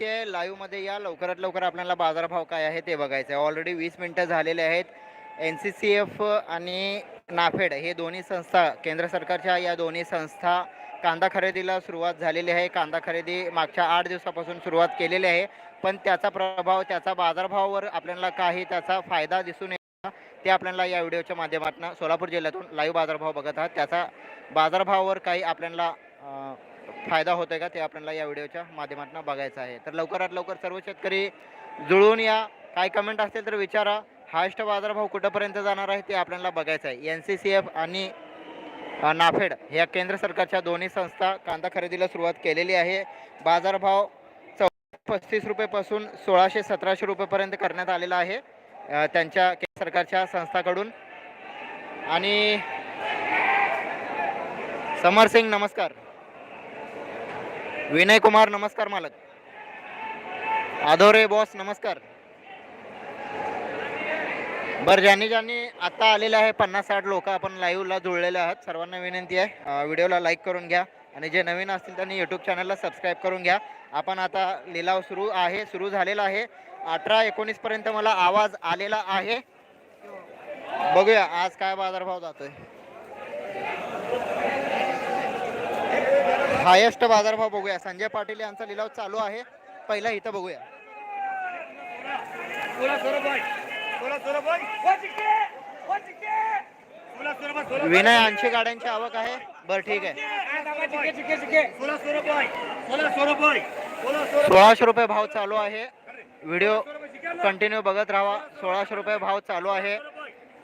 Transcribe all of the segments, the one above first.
नक्की लाईव्हमध्ये या. लवकरात लवकर आपल्याला बाजारभाव काय आहे ते बघायचं आहे ऑलरेडी वीस मिनटं झालेले आहेत. एन सी सी एफ आणि नाफेड हे दोन्ही संस्था केंद्र सरकारच्या या दोन्ही संस्था कांदा खरेदीला सुरुवात झालेली आहे. कांदा खरेदी मागच्या आठ दिवसापासून सुरुवात केलेली आहे. पण त्याचा प्रभाव त्याचा बाजारभावावर आपल्याला काही त्याचा फायदा दिसून येतात ते आपल्याला या व्हिडिओच्या माध्यमातून सोलापूर जिल्ह्यातून लाईव्ह बाजारभाव बघत आहात. त्याचा बाजारभावावर काही आपल्याला फायदा होतो आहे का ते आपल्याला या व्हिडिओच्या माध्यमातून बघायचं आहे. तर लवकरात लवकर सर्व शेतकरी जुळून या. काय कमेंट असतील तर विचारा. हायस्ट बाजारभाव कुठंपर्यंत जाणार आहे ते आपल्याला बघायचं आहे. एन सी सी एफ आणि नाफेड ह्या केंद्र सरकारच्या दोन्ही संस्था कांदा खरेदीला सुरुवात केलेली आहे. बाजारभाव चौ पस्तीस रुपयेपासून सोळाशे सतराशे रुपयेपर्यंत करण्यात आलेला आहे. त्यांच्या केंद्र सरकारच्या संस्थाकडून. आणि समर सिंग नमस्कार. विनय कुमार नमस्कार मालक. आधोरे बॉस नमस्कार. बरं ज्यांनी ज्यांनी आता आलेले आहे पन्नास साठ लोक आपण लाईव्हला जुळलेले आहात सर्वांना विनंती आहे. व्हिडिओला लाईक करून घ्या आणि जे नवीन असतील त्यांनी यूट्यूब चॅनलला सबस्क्राईब करून घ्या. आपण आता लिलाव सुरू आहे सुरू झालेला आहे. अठरा एकोणीसपर्यंत मला आवाज आलेला आहे. बघूया आज काय बाजारभाव जातोय. हायेस्ट बाजारभाव बघूया. संजय पाटील यांचा लिलाव चालू आहे. पहिला इथं बघूया. सौ रुपये विनय ऐंशी गाड्यांची आवक आहे. बरं ठीक आहे. सोळाशे रुपये भाव चालू आहे. व्हिडिओ कंटिन्यू बघत राहा. सोळाशे रुपये भाव चालू आहे.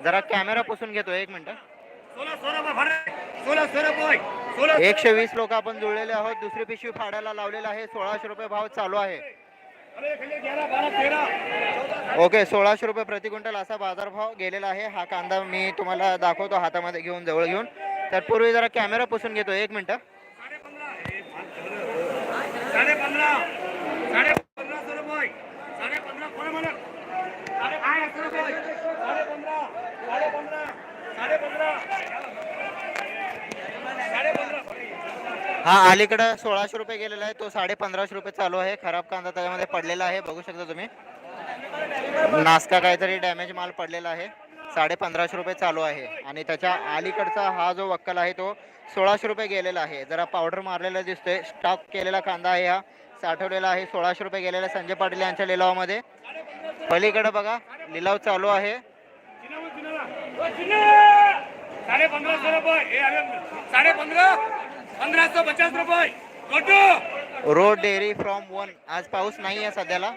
जरा कॅमेरा पुसून घेतो एक मिनिट. एकशे वीस लोक आपण जुळलेले आहोत. दुसरी पिशवी फाडायला लावलेला आहे. सोळाशे रुपये भाव चालू आहे. ओके सोळाशे रुपये प्रति क्विंटल असा बाजारभाव गेलेला आहे. हा कांदा मी तुम्हाला दाखवतो. हातामध्ये घेऊन जवळ घेऊन. तत्पूर्वी जरा कॅमेरा पुसून घेतो. एक मिनिट साडे पंधरा साडे पंधरा सौ रुपये साडे पंधरा कोण म्हणत साडे पंधरा सौ रुपये साडे पंधरा साडे पंधरा साडे पंधरा साडे पंधरा हा अलीकडं सोळाशे रुपये गेलेला आहे. तो साडे पंधराशे रुपये चालू आहे. खराब कांदा त्याच्यामध्ये पडलेला आहे. बघू शकता तुम्ही. नाश्ता काहीतरी डॅमेज माल पडलेला आहे. साडे पंधराशे रुपये चालू आहे. आणि त्याच्या अलीकडचा हा जो वक्कल आहे तो सोळाशे रुपये गेलेला आहे. जरा पावडर मारलेला दिसतोय. स्टॉक केलेला कांदा आहे हा. साठवलेला आहे. सोळाशे रुपये गेलेला संजय पाटील यांच्या लिलावामध्ये. पलीकडे बघा. लिलाव चालू आहे. साडे पंधरा रुपये. Road dairy from one. आज पाऊस नाही आहे सध्याला.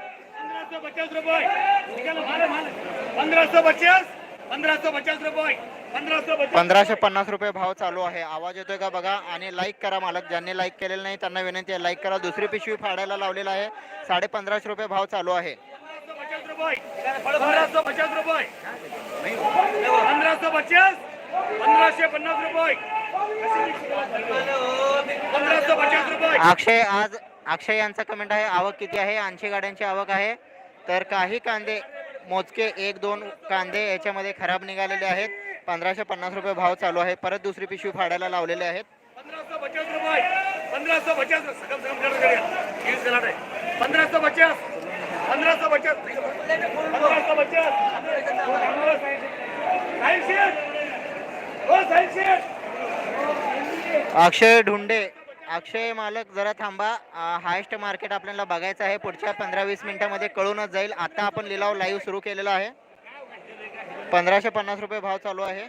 पंधराशे पन्नास रुपये भाव चालू आहे. आवाज येतोय का बघा? आणि लाईक करा मालक. ज्यांनी लाईक केलेलं नाही त्यांना विनंती आहे लाईक करा. दुसरी पिशवी फाडायला लावलेला आहे. साडे पंधराशे रुपये भाव चालू आहे. पंधराशे पन्नास रुपये. अक्षय आज अक्षय यांचा कमेंट आहे आवक किती आहे? ऐंशी गाड्यांची आवक आहे. तर काही कांदे मोजके एक दोन कांदे याच्यामध्ये खराब निघालेले आहेत. पंधराशे पन्नास रुपये भाव चालू आहे. परत दुसरी पिशवी फाडायला लावलेले आहेत. पंधरा अक्षय ढुंडे. अक्षय मालक जरा थांबा. हायस्ट मार्केट आपल्याला बघायचं आहे. पुढच्या पंधरा वीस मिनिटामध्ये कळूनच जाईल. आता आपण लिलाव लाईव्ह सुरू केलेला आहे. पंधराशे पन्नास रुपये भाव चालू आहे.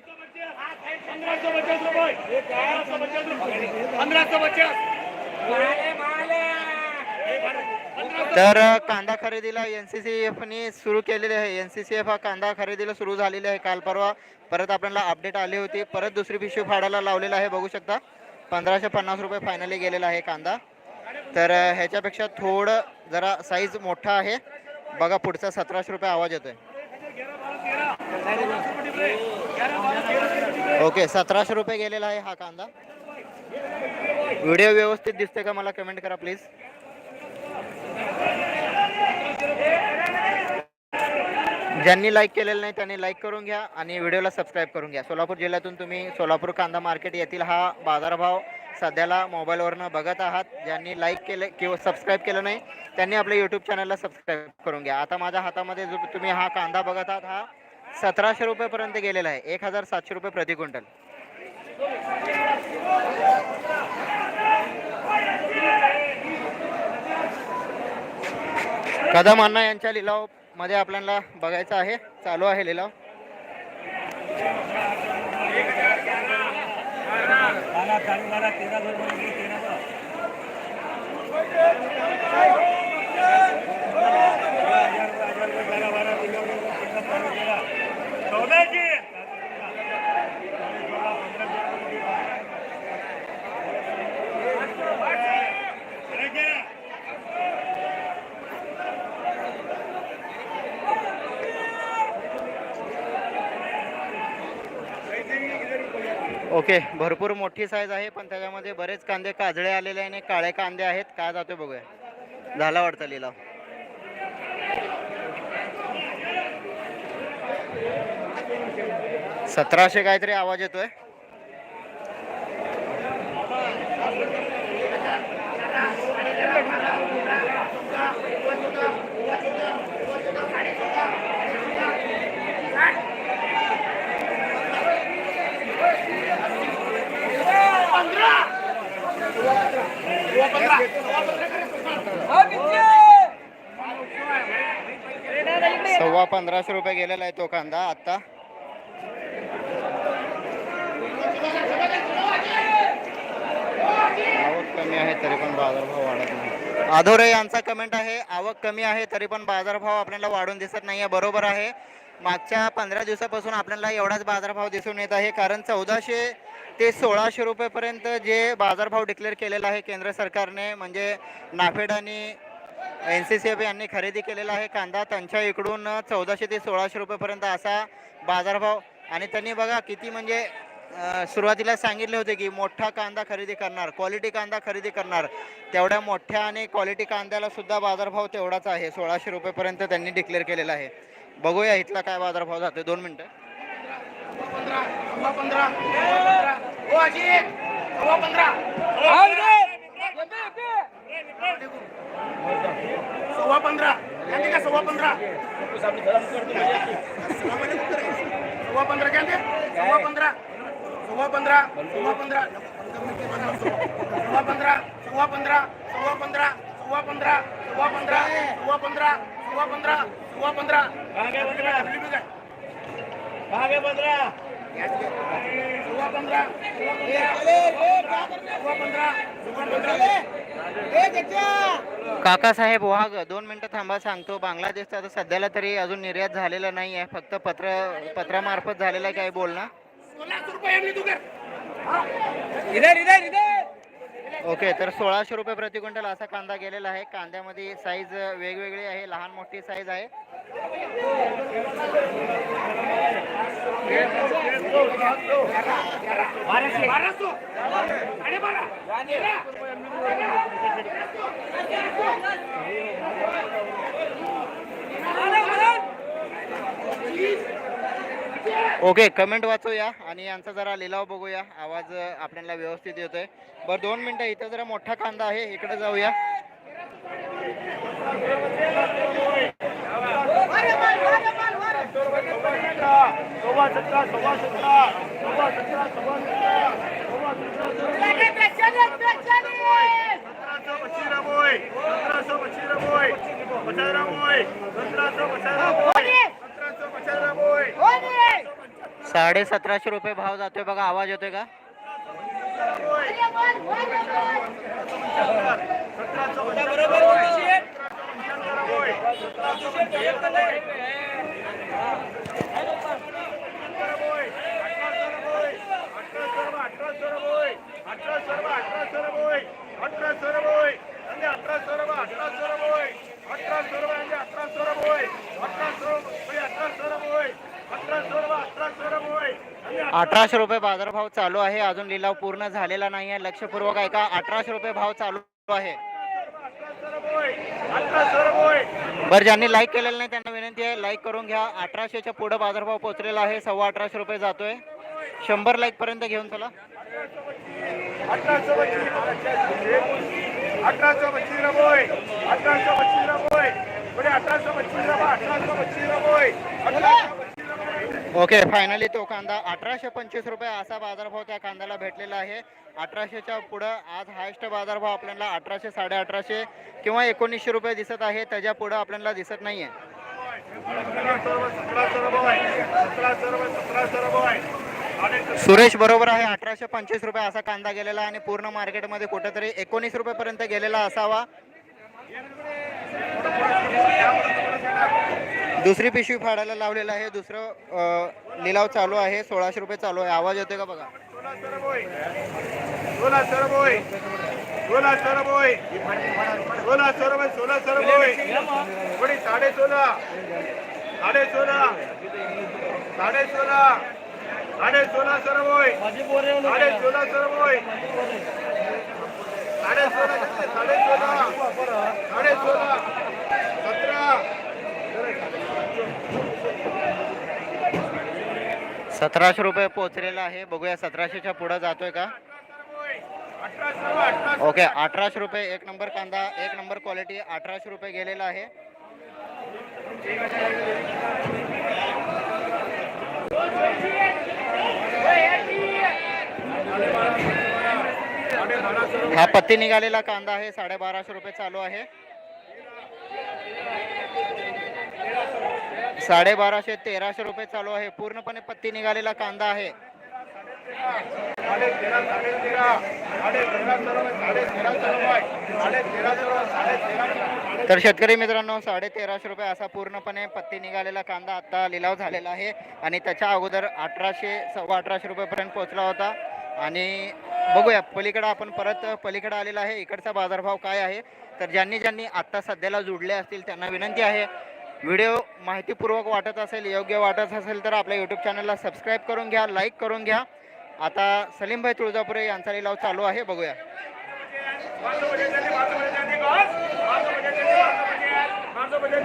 पंधराशे तर कांदा खरेदीला एन सी सी एफने सुरू केलेले आहे. एन सी सी एफ हा कांदा खरेदीला सुरू झालेले आहे. काल परवा परत आपल्याला अपडेट आली होती. परत दुसरी पिशवी फाडायला लावलेला आहे. बघू शकता. पंधराशे पन्नास रुपये फायनली गेलेला आहे कांदा. तर ह्याच्यापेक्षा थोडं जरा साईज मोठा आहे. बघा पुढचा सतराशे रुपये आवाज येतोय. ओके सतराशे रुपये गेलेला आहे हा कांदा. व्हिडिओ व्यवस्थित दिसते का मला? कमेंट करा प्लीज ज्यांनी लाईक केलेलं नाही त्यांनी लाईक करून घ्या आणि व्हिडिओला सबस्क्राईब करून घ्या. सोलापूर जिल्ह्यातून तुम्ही सोलापूर कांदा मार्केट येथील हा बाजारभाव सध्याला मोबाईलवरनं बघत आहात. ज्यांनी लाईक केलं किंवा सबस्क्राईब केलं नाही त्यांनी आपल्या यूट्यूब चॅनलला सबस्क्राईब करून घ्या. आता माझ्या हातामध्ये जो तुम्ही हा कांदा बघत आहात हा सतराशे रुपयेपर्यंत गेलेला आहे. एक हजार सातशे रुपये प्रति क्विंटल. कदम अण्णा यांच्या लिलाव मध्ये आपल्याला बघायचं आहे. चालू आहे लिलाव. बारा साडे बारा तेरा दोन म्हणजे तेरा बारा. हजार, हजार, बारा, बारा, तेरा, बारा, तेरा, बारा, तेरा. चौदाशे. सोळा, पंधरा, सोळा. घ्या. ओके भरपूर मोठी साईज आहे पण त्याच्यामध्ये बरेच कांदे काजळे आलेले आणि काळे कांदे आहेत. काय जातो बघूया. झाला वाटतं लिलाव. सतराशे काहीतरी आवाज येतोय. सव्वा पंधराशे रुपये गेलेला आहे तो कांदा आता. आवक कमी आहे तरी पण बाजारभाव वाढत नाही. आधोरे यांचा कमेंट आहे आवक कमी आहे तरी पण बाजारभाव आपल्याला वाढून दिसत नाही आहे बरोबर आहे. मागच्या पंधरा दिवसापासून आपल्याला एवढाच बाजारभाव दिसून येत आहे कारण चौदाशे ते सोळाशे रुपयेपर्यंत जे बाजारभाव डिक्लेअर केलेला आहे केंद्र सरकारने म्हणजे नाफेड आणि एन सी सी एफ यांनी खरेदी केलेला आहे कांदा त्यांच्या इकडून चौदाशे ते सोळाशे रुपयेपर्यंत असा बाजारभाव. आणि त्यांनी बघा किती म्हणजे सुरुवातीला सांगितले होते की मोठा कांदा खरेदी करणार क्वालिटी कांदा खरेदी करणार. तेवढ्या मोठ्या आणि क्वालिटी कांद्याला सुद्धा बाजारभाव तेवढाच आहे सोळाशे रुपयेपर्यंत त्यांनी डिक्लेअर केलेला आहे. बघूया इथला काय बाजारभाव जातो दोन मिनटं. पंधरा सव्वा पंधरा हो अजित सव्वा पंधरा सव्वा पंधरा घ्या का सव्वा पंधरा सव्वा पंधरा घ्या सव्वा पंधरा सव्वा पंधरा सव्वा पंधरा सव्वा पंधरा सव्वा पंधरा सव्वा पंधरा सव्वा पंधरा सव्वा पंधरा सव्वा पंधरा सव्वा पंधरा सव्वा पंधरा भागे पंधरा. सव्वा पंधरा सव्वा पंधरा सव्वा पंधरा. काकासाहेब वाघ दोन मिनटं थांबा सांगतो. बांगलादेशचा आता सध्याला तरी अजून निर्यात झालेला नाही आहे. फक्त पत्र पत्रामार्फत झालेलं आहे काय बोलणं. सोळाशे रुपये यांनी तू कर. ओके तर सोळाशे रुपये प्रति क्विंटल असा कांदा गेलेला आहे. कांद्यामध्ये साईज वेगवेगळी आहे लहान मोठी साईज आहे. ओके कमेंट वाचूया आणि यांचा जरा लिलाव बघूया आवाज आपल्याला व्यवस्थित येतोय बरं दोन मिनटं इथं जरा मोठा कांदा आहे इकडे जाऊया सव्वा साडे सतराशे रुपये भाव जातोय बघा आवाज येतोय का अठरा अठराशे रुपये बाजारभाव चालू आहे. अजून लिलाव पूर्ण झालेला नाही आहे लक्षपूर्वक ऐका अठराशे रुपये भाव चालू आहे. बरं ज्यांनी लाईक केलेलं नाही त्यांना विनंती आहे लाईक करून घ्या. अठराशेच्या पुढे बाजारभाव पोहोचलेला आहे. सव्वा अठराशे रुपये जातोय. शंभर लाईक पर्यंत घेऊन चला. अठराशे ओके फायनली तो कांदा अठराशे पंचवीस रुपये असा बाजारभाव त्या कांद्याला भेटलेला आहे. अठराशेच्या पुढं आज हायस्ट बाजारभाव आपल्याला अठराशे साडे अठराशे किंवा एकोणीसशे रुपये दिसत आहे. त्याच्या पुढं आपल्याला दिसत नाही आहे सुरेश बरोबर आहे अठराशे पंचवीस रुपये असा कांदा गेलेला आणि पूर्ण मार्केटमध्ये कुठेतरी एकोणीस रुपयेपर्यंत गेलेला असावा. दुसरी पिशवी फाडायला लावलेला आहे दुसरं लिलाव चालू आहे सोळाशे रुपये चालू आहे आवाज येतोय का बघा सोळाशे रबोय सोळाशे रबोय सोळाशे रबोय सोळाशे रबोय सोळाशे रबोय पुढे साडे सोळा साडे सोळा साडे सोळा साडे सोळा सरबोय साडे सोळा सरबोय साडे सोळा साडे सोळा साडे सोळा सतरा सतराशे रुपये पोहोचलेला आहे. बघूया सतराशेच्या पुढं जातोय का? ओके अठराशे रुपये एक नंबर कांदा एक नंबर क्वालिटी अठराशे रुपये गेलेला आहे. हा पत्ती निघालेला कांदा आहे साडेबाराशे रुपये चालू आहे. साडेबाराशे तेराशे रुपये चालू आहे. पूर्णपणे पत्ती निघालेला कांदा आहे. तर शेतकरी मित्रांनो साडे तेराशे रुपये असा पूर्णपणे पत्ती निघालेला कांदा आता लिलाव झालेला आहे. आणि त्याच्या अगोदर अठराशे सव्वा अठराशे रुपयेपर्यंत पोहोचला होता. आणि बघूया पलीकडं आपण परत पलीकडं आलेला आहे. इकडचा बाजारभाव काय आहे? तर ज्यांनी ज्यांनी आत्ता सध्याला जुडले असतील त्यांना विनंती आहे. व्हिडिओ माहितीपूर्वक वाटत असेल योग्य वाटत असेल तर आपल्या यूट्यूब चॅनलला सबस्क्राईब करून घ्या लाईक करून घ्या. आता सलीमभाई तुळजापुरे यांचा लिलाव चालू आहे बघूया.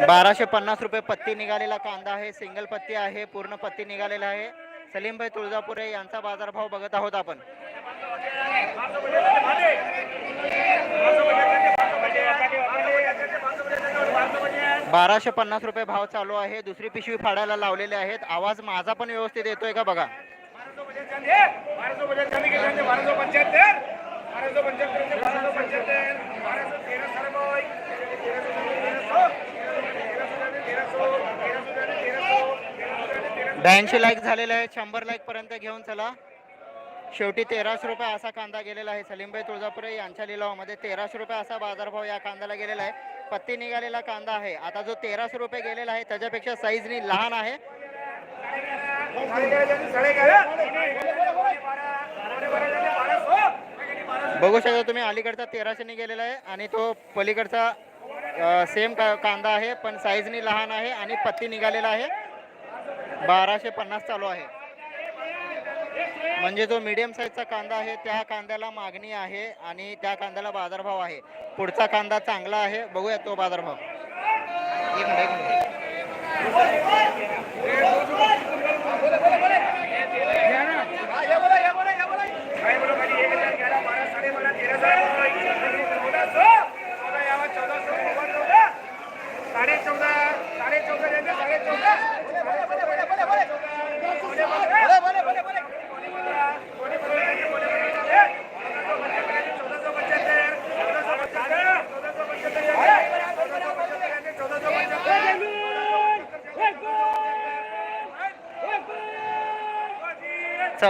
बाराशे पन्नास रुपये पत्ती निघालेला कांदा आहे सिंगल पत्ती आहे पूर्ण पत्ती निघालेला आहे. सलीमभाई तुळजापुरे यांचा बाजारभाव बघत आहोत आपण. बाराशे पन्नास रुपये भाव चालू आहे. दुसरी पिशवी फाडायला लावलेले आहेत. आवाज माझा पण व्यवस्थित येतोय का बघा? ब्याऐंशी लाईक झालेले आहे शंभर लाईक पर्यंत घेऊन चला. शेवटी तेराशे रुपये असा कांदा गेलेला आहे. सलीमभाई तुळजापुरे यांच्या लिलावामध्ये तेराशे रुपये असा बाजारभाव या कांद्याला गेलेला आहे. पत्ती निघालेला कांदा आहे. आता जो तेराशे रुपये गेलेला आहे त्याच्यापेक्षा साईजनी लहान आहे. बघू शकता तुम्ही अलीकडचा तेराशेने गेलेला आहे आणि तो पलीकडचा सेम कांदा आहे पण साईजनी लहान आहे आणि पत्ती निघालेला आहे. बाराशे पन्नास चालू आहे. म्हणजे जो मीडियम साईजचा कांदा आहे त्या कांद्याला मागणी आहे आणि त्या कांद्याला बाजारभाव आहे. पुढचा कांदा चांगला आहे बघूया तो बाजारभाव. एक मिनिट एक मिनिट. साडे चौदा साडे चौदा.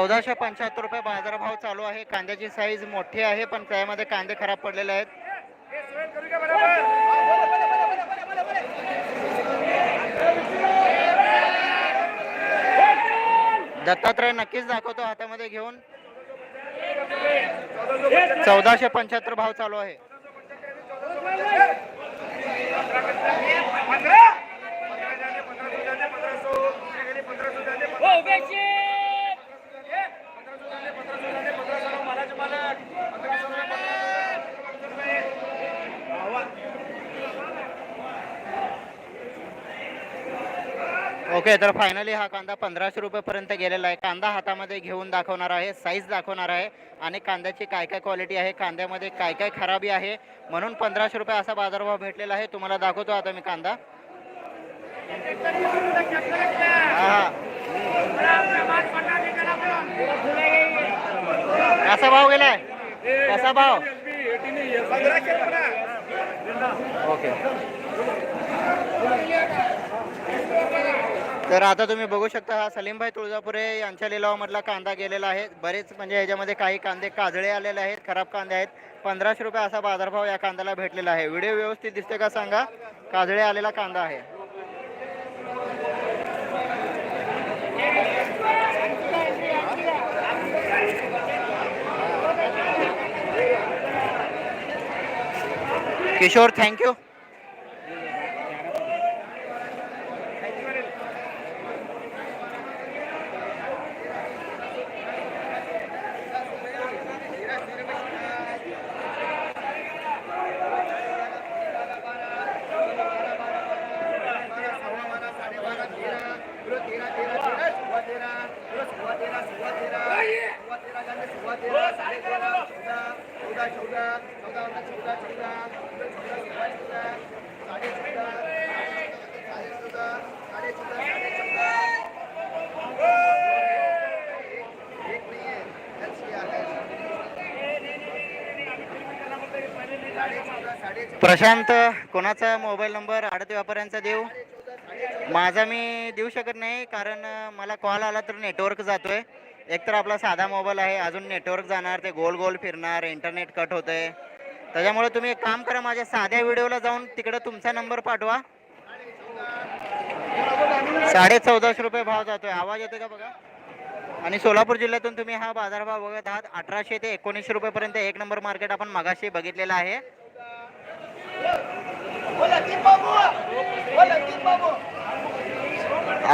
चौदाशे पंच्याहत्तर रुपये बाजारभाव चालू आहे कांद्याची साईज मोठी आहे पण त्यामध्ये कांदे खराब पडलेले आहेत दत्तात्रय नक्कीच दाखवतो हातामध्ये घेऊन चौदाशे पंच्याहत्तर भाव चालू आहे Oh, bitch! ओके तर फायनली हा कांदा पंधराशे रुपयेपर्यंत गेलेला आहे. कांदा हातामध्ये घेऊन दाखवणार आहे साईज दाखवणार आहे. आणि कांद्याची काय काय क्वालिटी आहे कांद्यामध्ये काय काय खराबी आहे म्हणून पंधराशे रुपये असा बाजारभाव भेटलेला आहे. तुम्हाला दाखवतो आता मी कांदा. कसा भाव गेलाय? कसा भाव? ओके. तर आता तुम्ही बघू शकता हा सलीमभाई तुळजापुरे यांच्या लिलावामधला कांदा गेलेला आहे. बरेच म्हणजे याच्यामध्ये काही कांदे काजळे आलेले आहेत खराब कांदे आहेत. पंधराशे रुपये असा बाजारभाव या कांद्याला भेटलेला आहे. व्हिडिओ व्यवस्थित दिसते का सांगा? काजळे आलेला कांदा आहे. किशोर थँक्यू प्रशांत कोणाचा मोबाईल नंबर? आडत व्यापाऱ्यांचा देऊ माझा मी देऊ शकत नाही कारण मला कॉल आला तर नेटवर्क जातोय. एकतर आपला साधा मोबाईल आहे अजून नेटवर्क जाणार ते गोल गोल फिरणार इंटरनेट कट होतंय. त्याच्यामुळे तुम्ही एक काम करा माझ्या साध्या व्हिडिओला जाऊन तिकडे तुमचा नंबर पाठवा. साडे चौदाशे रुपये भाव जातोय. आवाज येतोय का बघा? आणि सोलापूर जिल्ह्यातून तुम्ही हा बाजारभाव बघत आहात. अठराशे ते एकोणीसशे रुपयेपर्यंत एक नंबर मार्केट आपण मागाशी बघितलेलं आहे.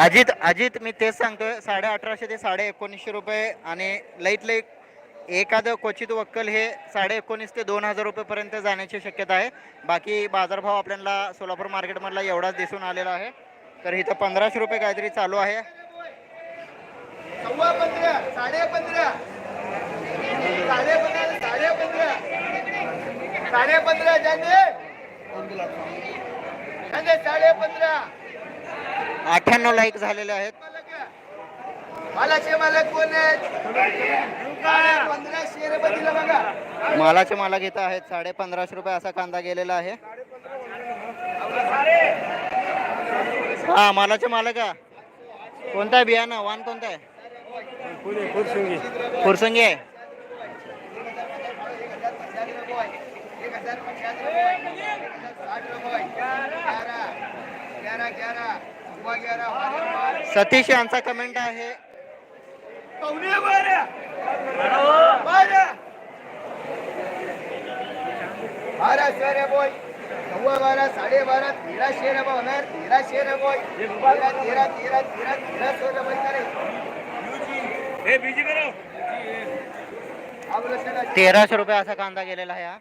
अजित अजित मी तेच सांगतोय. साडे अठराशे ते साडे एकोणीसशे रुपये आणि लईत लई एखादं क्वचित वक्कल हे साडे एकोणीस ते दोन हजार रुपयेपर्यंत जाण्याची शक्यता आहे. बाकी बाजारभाव आपल्याला सोलापूर मार्केटमधला एवढाच दिसून आलेला आहे. तर इथं पंधराशे रुपये काहीतरी चालू आहे. सव्वा पंधरा साडे पंधरा. साडे पंधरा साडे पंधरा. साडे पंधरा जाने जाने साडे पंधरा. अठ्ठ्याण्णव लाईक झालेले आहेत. मालाचे मालक कोण आहेत? पंधरा शेर बदला बघा. मालाचे माला घेत आहेत. साडे पंधराशे रुपये असा कांदा गेलेला आहे. हा मालाचे मालक. कोणता आहे? बियाणं वाण कोणता आहे? फुरसंगी आहे सतीश यांचा कमेंट आहे बारा बारा शेर बोय नव्वा बारा साडे बारा तेरा शेर होणार तेरा शेर बोय तेरा तेरा तेरा तेरा तेरा शेर बोय करे हे बीजी करो आपलं शेर तेराशे रुपये असा कांदा गेलेला आहे हा.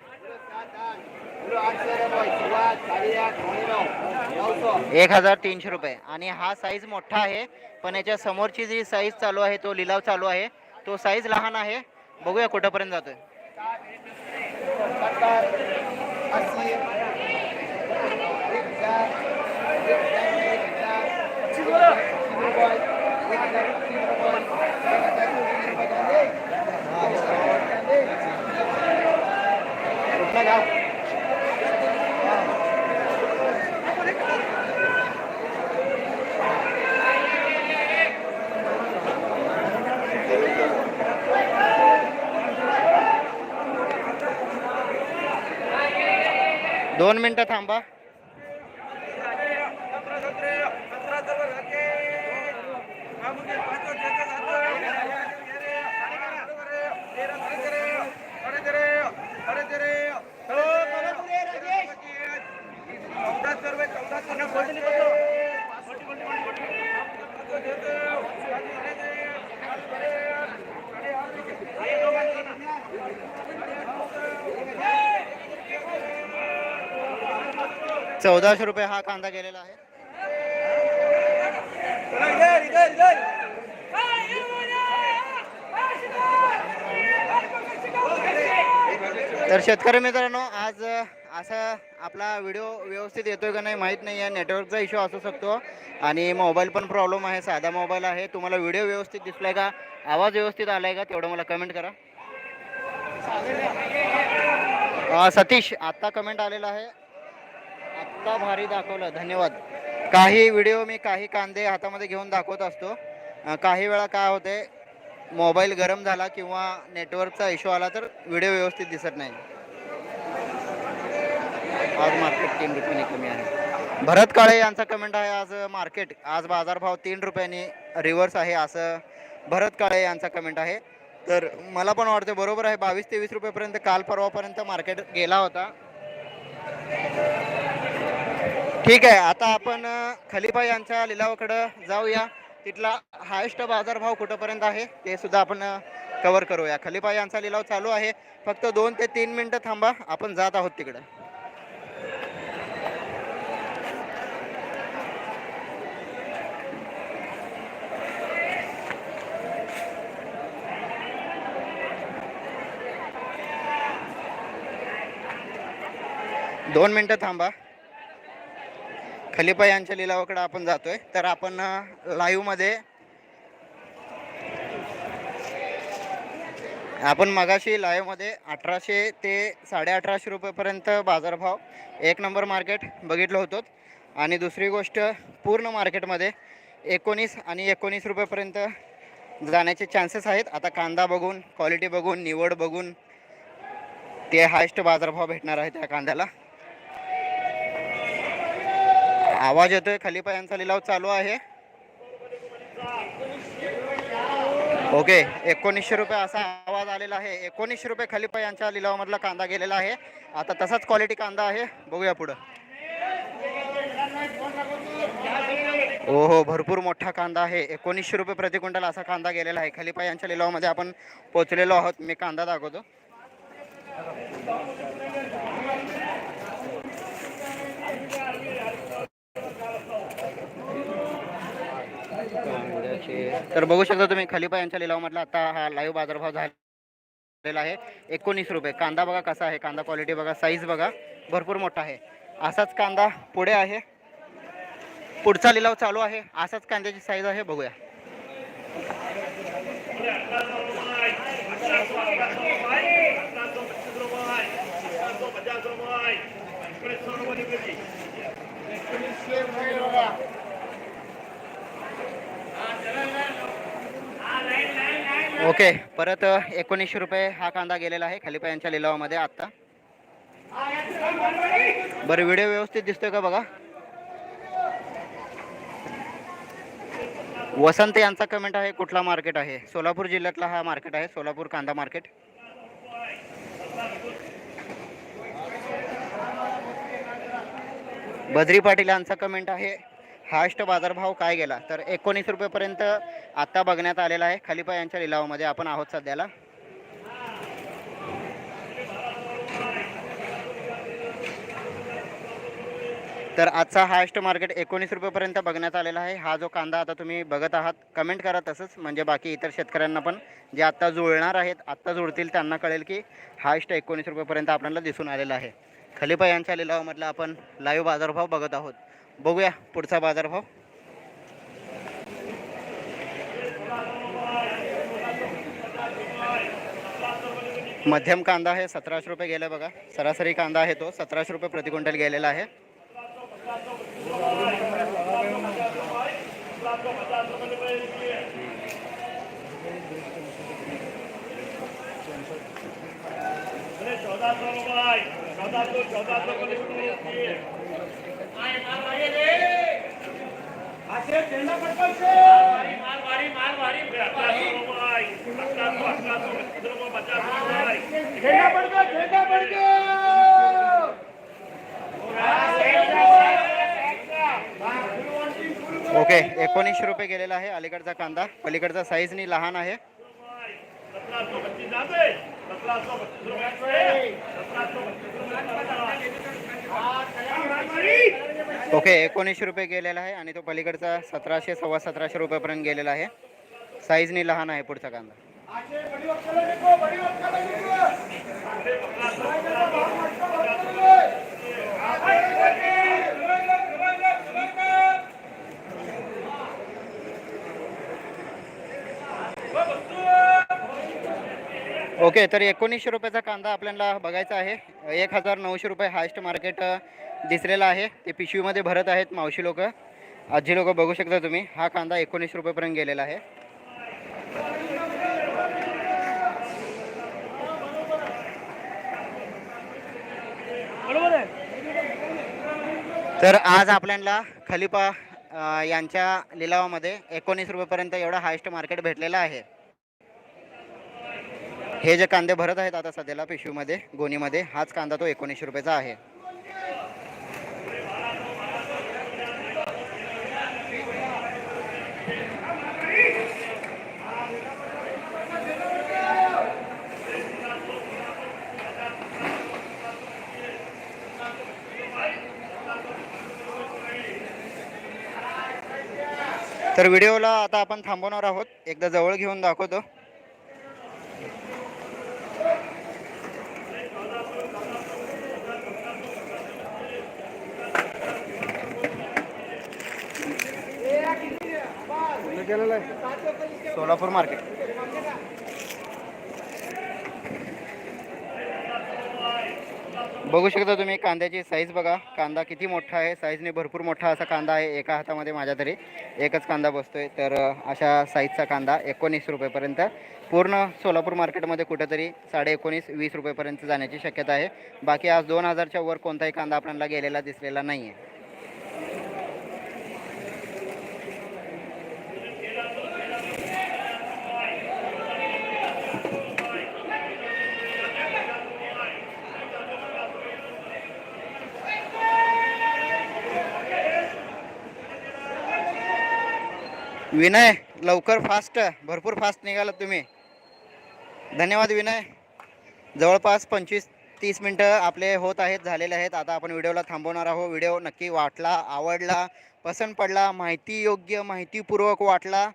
एक हजार तीनशे रुपये. आणि हा साईज मोठा आहे पण याच्या समोरची जी साईज चालू आहे तो लिलाव चालू आहे तो साईज लहान आहे. बघूया कुठंपर्यंत जातोय सत्तर अस्सी एक हजार एक हजार एक हजार पच्चीस रुपये एक हजार तीन रुपये एक हजार तीन रुपये झाले हा, एक हजार झाले. कुठलं गाव दोन मिनटं थांबा. चौदाशे रुपये हा कांदा गेलेला आहे. तर शेतकरी मित्रांनो आज असा आपला व्हिडिओ व्यवस्थित येतोय का नाही माहीत नाही आहे नेटवर्कचा इश्यू असू शकतो. आणि मोबाईल पण प्रॉब्लेम आहे साधा मोबाईल आहे. तुम्हाला व्हिडिओ व्यवस्थित दिसलाय का आवाज व्यवस्थित आलाय का तेवढं मला कमेंट करा. अ, सतीश आत्ता कमेंट आलेला आहे. इतका भारी दाखवलं. धन्यवाद. काही व्हिडिओ मी काही कांदे हातामध्ये घेऊन दाखवत असतो. काही वेळा काय होते मोबाईल गरम झाला किंवा नेटवर्कचा इश्यू आला तर व्हिडिओ व्यवस्थित दिसत नाही. आज मार्केट तीन रुपयाने कमी आहे. भरत काळे यांचा कमेंट आहे आज मार्केट आज बाजारभाव तीन रुपयांनी रिव्हर्स आहे असं भरत काळे यांचा कमेंट आहे. तर मला पण वाटतं बरोबर आहे बावीस तेवीस रुपयेपर्यंत काल परवापर्यंत मार्केट गेला होता. ठीक आहे आता आपण खलिफा यांच्या लिलावाकडं जाऊया. तिथला हायस्ट बाजारभाव कुठंपर्यंत आहे ते सुद्धा आपण कव्हर करूया. खलिफा यांचा लिलाव चालू आहे. फक्त दोन ते तीन मिनटं थांबा आपण जात आहोत तिकडं. दोन मिनटं थांबा. खलिफा यांच्या लिलावाकडे आपण जातोय. तर आपण लाईव्हमध्ये आपण मगाशी लाईव्हमध्ये अठराशे ते साडे अठराशे रुपयेपर्यंत बाजारभाव एक नंबर मार्केट बघितलं होतं आणि दुसरी गोष्ट पूर्ण मार्केटमध्ये एकोणीस आणि एकोणीस रुपयेपर्यंत जाण्याचे चान्सेस आहेत. आता कांदा बघून क्वालिटी बघून निवड बघून ते हायस्ट बाजारभाव भेटणार आहे त्या कांद्याला. आवाज येतोय खलिफा यांचा लिलाव चालू आहे. ओके एकोणीसशे रुपये असा आवाज आलेला आहे. एकोणीसशे रुपये खलिफा यांच्या लिलावामधला कांदा गेलेला आहे. आता तसाच क्वालिटी कांदा आहे. बघूया पुढं. हो हो भरपूर मोठा कांदा आहे. एकोणीसशे रुपये प्रति क्विंटल असा कांदा गेलेला आहे. खलिफा यांच्या लिलावामध्ये आपण पोचलेलो आहोत. मी कांदा दाखवतो. कांद्याचे तर बघू शकता तुम्ही खलिफा यांच्या लिलावामधला आता हा लाईव्ह बाजारभाव झालेला आहे. एकोणीस रुपये. कांदा बघा कसा आहे. कांदा क्वालिटी बघा साईज बघा भरपूर मोठा आहे. असाच कांदा पुढे आहे. पुढचा लिलाव चालू आहे. असाच कांद्याची साईज आहे. बघूया. ओके परत एकोणीसशे रुपये हा कांदा गेलेला आहे खलिफा यांच्या लिलावामध्ये आत्ता. बरं व्हिडिओ व्यवस्थित दिसतोय का बघा? वसंत यांचा कमेंट आहे कुठला मार्केट आहे? सोलापूर जिल्ह्यातला हा मार्केट आहे सोलापूर कांदा मार्केट बद्री पाटील यांचा कमेंट आहे हायस्ट बाजारभाव काय गेला? तर एकोणीस रुपयेपर्यंत आत्ता बघण्यात आलेला आहे. खलिफा यांच्या लिलावामध्ये आपण आहोत सध्याला. तर आजचा हायस्ट मार्केट एकोणीस रुपयेपर्यंत बघण्यात आलेला आहे. हा जो कांदा आता तुम्ही बघत आहात कमेंट करा तसंच. म्हणजे बाकी इतर शेतकऱ्यांना पण जे आत्ता जुळणार आहेत आत्ता जुळतील त्यांना कळेल की हायस्ट एकोणीस रुपयेपर्यंत आपल्याला दिसून आलेला आहे. खलिफा यांच्या लिलावामधला आपण लाईव्ह बाजारभाव बघत आहोत. बघूया पुढचा बाजारभाव. मध्यम कांदा आहे सतराशे रुपये गेला बघा. सरासरी कांदा आहे तो सतराशे रुपये प्रति क्विंटल गेलेला आहे चौदा सौ रुपये चौदा सौ चौदा सौ माल भारी माल भारी अठरा सौ रुपये अठरा सौ अठरा सौ पच्चीस रुपये पचास रुपये ओके एकोणीसशे रुपये गेलेला आहे अलीकडचा कांदा. पलीकडचा साईजनी लहान आहे. ओके एकोणीसशे रुपये गेलेला आहे आणि तो पलीकडचा सतराशे सव्वा सतराशे रुपयापर्यंत गेलेला आहे. साईजनी लहान आहे पुढचा कांदा. ओके तर एकोणीसशे रुपयाचा कांदा आपल्याला बघायचा आहे. एक हजार नऊशे रुपये हायस्ट मार्केट दिसलेलं आहे. ते पिशवीमध्ये भरत आहेत मावशी लोक. आजी लोक बघू शकता तुम्ही. हा कांदा एकोणीसशे रुपयेपर्यंत गेलेला आहे. तर आज आपल्याला खलिपा यांच्या लिलावामध्ये एकोणीस रुपयेपर्यंत एवढं हायस्ट मार्केट भेटलेलं आहे. हे जे कांदे भरत आहेत आता सध्याला पिशवीमध्ये गोणीमध्ये हाच कांदा तो एकोणीसशे रुपयाचा आहे. तर व्हिडिओला आता आपण थांबवणार आहोत. एकदा जवळ घेऊन दाखवतो. सोलापूर मार्केट. बघू शकता तुम्ही कांद्याची साईज बघा. कांदा किती मोठा आहे? साईजने भरपूर मोठा असा कांदा आहे एका हातामध्ये माझ्या तरी एकच कांदा बसतोय. तर अशा साईजचा कांदा एकोणीस रुपयेपर्यंत. पूर्ण सोलापूर मार्केटमध्ये कुठेतरी साडे एकोणीस वीस रुपयेपर्यंत जाण्याची शक्यता आहे. बाकी आज दोन हजारच्या वर कोणताही कांदा आपल्याला गेलेला दिसलेला नाही आहे विनय लवकर फास्ट भरपूर फास्ट निघालात तुम्ही. धन्यवाद विनय. जवळपास पंचवीस तीस मिनटं आपले होत आहेत झालेले आहेत. आता आपण व्हिडिओला थांबवणार आहोत. व्हिडिओ नक्की वाटला आवडला पसंत पडला माहिती योग्य माहितीपूर्वक वाटला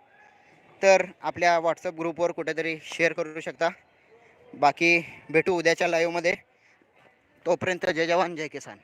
तर आपल्या व्हॉट्सअप ग्रुपवर कुठेतरी शेअर करू शकता. बाकी भेटू उद्याच्या लाईव्हमध्ये तोपर्यंत जय जवान जय किसान.